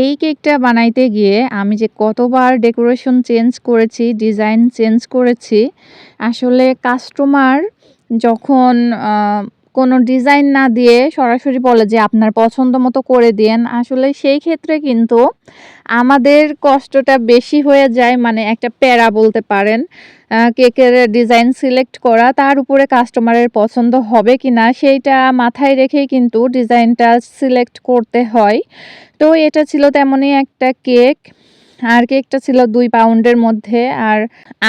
এই কেকটা বানাইতে গিয়ে আমি যে কতবার ডেকোরেশন চেঞ্জ করেছি, ডিজাইন চেঞ্জ করেছি। আসলে কাস্টমার যখন কোনো ডিজাইন না দিয়ে সরাসরি বলে যে, "আপনার পছন্দ মতো করে দিয়েন।" আসলে সেই ক্ষেত্রে কিন্তু আমাদের কষ্টটা বেশি হয়ে যায়। মানে একটা প্যারা বলতে পারেন। কেকের ডিজাইন সিলেক্ট করা, তার উপরে কাস্টমারের পছন্দ হবে কিনা সেইটা মাথায় রেখেই কিন্তু ডিজাইনটা সিলেক্ট করতে হয়। তো এটা ছিল তেমনই একটা কেক। আর কেকটা ছিল দুই পাউন্ডের মধ্যে। আর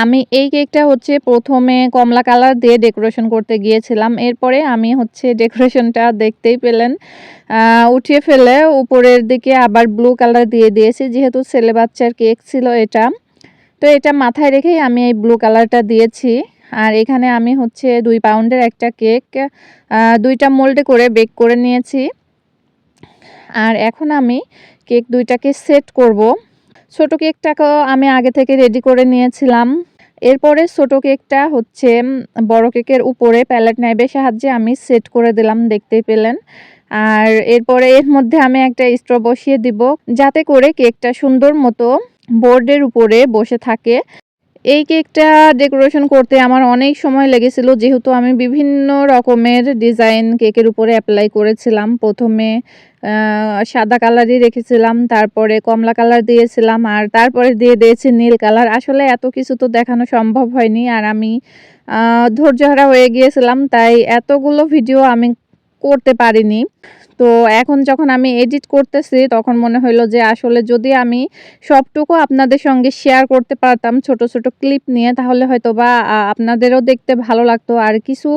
আমি এই কেকটা হচ্ছে প্রথমে কমলা কালার দিয়ে ডেকোরেশন করতে গিয়েছিলাম। এরপরে আমি হচ্ছে ডেকোরেশনটা দেখতেই পেলেন উঠিয়ে ফেলে উপরের দিকে আবার ব্লু কালার দিয়ে দিয়েছি। যেহেতু ছেলে বাচ্চার কেক ছিল এটা। তো এটা মাথায় রেখেই আমি এই ব্লু কালারটা দিয়েছি। আর এখানে আমি হচ্ছে দুই পাউন্ডের একটা কেক দুইটা মোল্ডে করে বেক করে নিয়েছি। আর এখন আমি কেক দুইটাকে সেট করব। ছোট কেকটাকেও আমি আগে থেকে রেডি করে নিয়েছিলাম। এরপরে ছোট কেকটা হচ্ছে বড় কেকের উপরে প্যালেট নাইফের সাহায্যে আমি সেট করে দিলাম, দেখতেই পেলেন। আর এরপরে এর মধ্যে আমি একটা স্ট্র বসিয়ে দিব, যাতে করে কেকটা সুন্দর মতো বোর্ডের উপরে বসে থাকে। এই কেকটা ডেকোরেশন করতে আমার অনেক সময় লেগেছিল, যেহেতু আমি বিভিন্ন রকমের ডিজাইন কেকের উপরে অ্যাপ্লাই করেছিলাম। ১ম এ আ সাদা কালারই রেখেছিলাম, তারপরে কমলা কালার দিয়েছিলাম আর তারপরে দিয়ে দিয়েছি নীল কালার। আসলে এত কিছু তো দেখানো সম্ভব হয়নি। আর আমি ধৈর্যহারা হয়ে গিয়েছিলাম তাই এতগুলো ভিডিও আমি করতে পারিনি। তো এখন যখন আমি এডিট করতেছি তখন মনে হইল যে আসলে যদি আমি সবটুকু আপনাদের সঙ্গে শেয়ার করতে পারতাম ছোট, ছোট ক্লিপ নিয়ে তাহলে হয়তো বা আপনাদেরও দেখতে ভালো লাগতো। আর কিছু,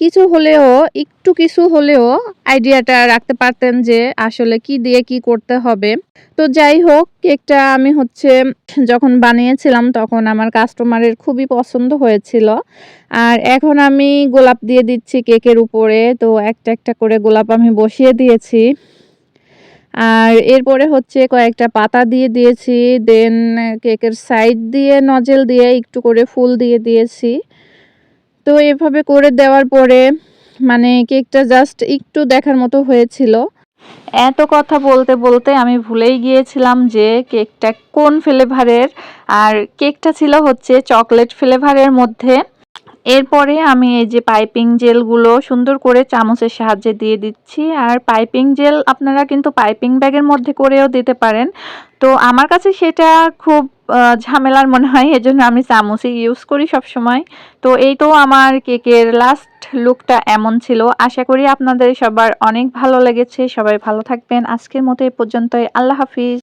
কিছু হলেও একটু কিছু হলেও আইডিয়াটা রাখতে পারতেন যে আসলে কি দিয়ে কি করতে হবে। তো যাই হোক কেকটা আমি হচ্ছে যখন বানিয়েছিলাম তখন আমার কাস্টমারের খুবই পছন্দ হয়েছিল। আর এখন আমি গোলাপ দিয়ে দিচ্ছি কেকের উপরে। তো একটা, একটা করে গোলাপ আমি বসিয়ে দিয়েছি। আর এরপরে হচ্ছে কয়েকটা পাতা দিয়ে দিয়েছি। দেন কেকের সাইড দিয়ে নজেল দিয়ে একটু করে ফুল দিয়ে দিয়েছি। তো এভাবে করে দেওয়ার পরে মানে কেকটা জাস্ট একটু দেখার মতো হয়েছিল। এত কথা বলতে, বলতে আমি ভুলেই গিয়েছিলাম যে কেকটা কোন ফ্লেভারের। আর কেকটা ছিল হচ্ছে চকলেট ফ্লেভারের মধ্যে। এরপরে আমি এই যে পাইপিং জেলগুলো সুন্দর করে চামচের সাহায্যে দিয়ে দিচ্ছি। আর পাইপিং জেল আপনারা কিন্তু পাইপিং ব্যাগের মধ্যে করেও দিতে পারেন। তো আমার কাছে সেটা খুব ঝামেলার মনে হয়। এজন্য আমি চামচই ইউজ করি সবসময়। তো এই তো আমার কেকের লাস্ট লুকটা এমন ছিল। আশা করি আপনাদের সবার অনেক ভালো লেগেছে। সবাই ভালো থাকবেন। আজকের মতো এই পর্যন্তই। আল্লাহ হাফিজ।